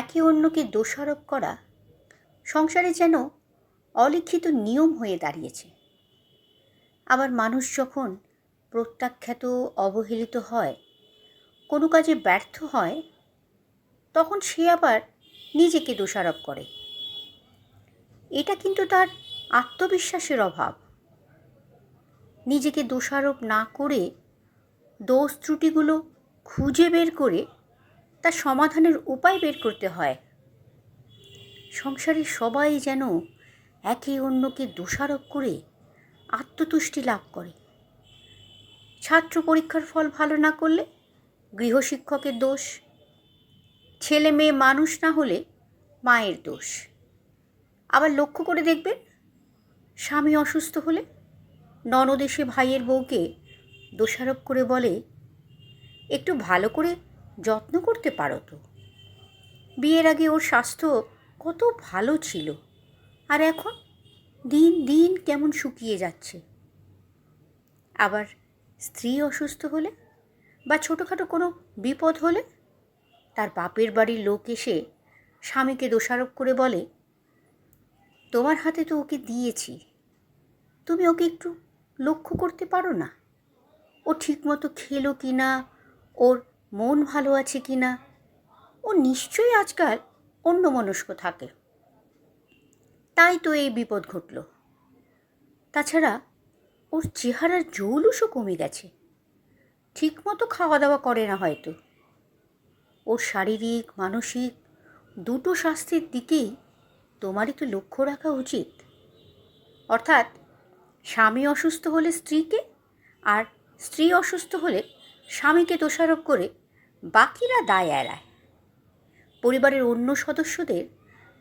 একে অন্যকে দোষারোপ করা সংসারে যেন অলিখিত নিয়ম হয়ে দাঁড়িয়েছে। আবার মানুষ যখন প্রত্যাখ্যাত, অবহেলিত হয়, কোনো কাজে ব্যর্থ হয়, তখন সে আবার নিজেকে দোষারোপ করে। এটা কিন্তু তার আত্মবিশ্বাসের অভাব। নিজেকে দোষারোপ না করে দোষ ত্রুটিগুলো খুঁজে বের করে তার সমাধানের উপায় বের করতে হয়। সংসারে সবাই যেন একে অন্যকে দোষারোপ করে, আত্মতুষ্টি লাভ করে। ছাত্র পরীক্ষার ফল ভালো না করলে গৃহশিক্ষকের দোষ, ছেলে মেয়ে মানুষ না হলে মায়ের দোষ। আবার লক্ষ্য করে দেখবেন, স্বামী অসুস্থ হলে ননদেশে ভাইয়ের বউকে দোষারোপ করে বলে, একটু ভালো করে যত্ন করতে পারো তো। বিয়ের আগে ওর স্বাস্থ্য কত ভালো ছিল। আর এখন দিন দিন কেমন শুকিয়ে যাচ্ছে। আবার স্ত্রী অসুস্থ হলে বা ছোটোখাটো কোনো বিপদ হলে তার বাপের বাড়ির লোক এসে স্বামীকে দোষারোপ করে বলে, তোমার হাতে তো ওকে দিয়েছি। তুমি ওকে একটু লক্ষ্য করতে পারো না। ও ঠিকমতো খেলো কি না ওর মন ভালো আছে কি না? ও নিশ্চয়ই আজকাল অন্যমনস্ক থাকে। তাই তো এই বিপদ ঘটল। তাছাড়া ওর চেহারার জৌলুসও কমে গেছে। ঠিকমতো খাওয়া দাওয়া করে না হয়তো। ওর শারীরিক, মানসিক দুটো স্বাস্থ্যের দিকেই তোমারই তো লক্ষ্য রাখা উচিত। অর্থাৎ স্বামী অসুস্থ হলে স্ত্রীকে আর স্ত্রী অসুস্থ হলে স্বামীকে দোষারোপ করে বাকিরা দায় এড়ায়। পরিবারের অন্য সদস্যদের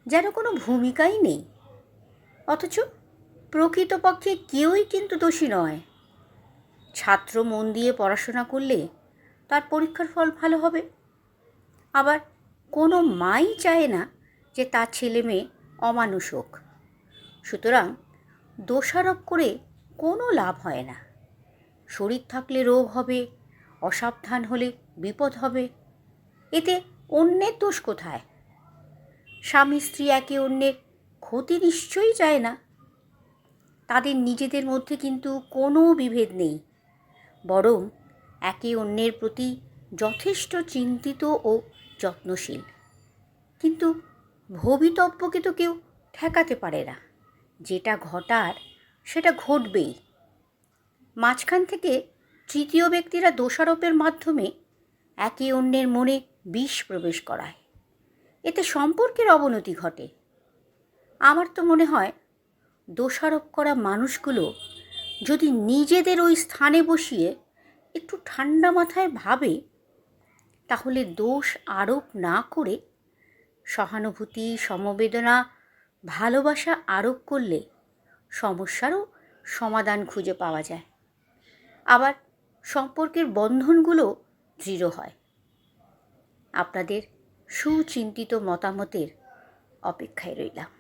যেন কোনো ভূমিকাই নেই। অথচ প্রকৃতপক্ষে কেউই কিন্তু দোষী নয়। ছাত্র মন দিয়ে পড়াশোনা করলে তার পরীক্ষার ফল ভালো হবে। আবার কোনো মাই চায় না যে তার ছেলে মেয়ে অমানুষ হোক। সুতরাং দোষারোপ করে কোনো লাভ হয় না। শরীর থাকলে রোগ হবে অসাবধান হলে বিপদ হবে। এতে অন্যের দোষ কোথায়? স্বামী স্ত্রী একে অন্যের ক্ষতি নিশ্চয়ই চায় না। তাদের নিজেদের মধ্যে কিন্তু কোনো বিভেদ নেই। বরং একে অন্যের প্রতি যথেষ্ট চিন্তিত ও যত্নশীল। কিন্তু ভবিতব্যকে তো কেউ ঠেকাতে পারে না। যেটা ঘটার, সেটা ঘটবেই। মাঝখান থেকে তৃতীয় ব্যক্তিরা দোষারোপের মাধ্যমে একে অন্যের মনে বিষ প্রবেশ করায়। এতে সম্পর্কের অবনতি ঘটে। আমার তো মনে হয়, দোষারোপ করা মানুষগুলো যদি নিজেদের ওই স্থানে বসিয়ে একটু ঠান্ডা মাথায় ভাবে, তাহলে দোষ আরোপ না করে সহানুভূতি, সমবেদনা, ভালোবাসা আরোপ করলে সমস্যারও সমাধান খুঁজে পাওয়া যায়। আবার সম্পর্কের বন্ধনগুলো দৃঢ় হয়। আপনাদের সুচিন্তিত মতামতের অপেক্ষায় রইলাম।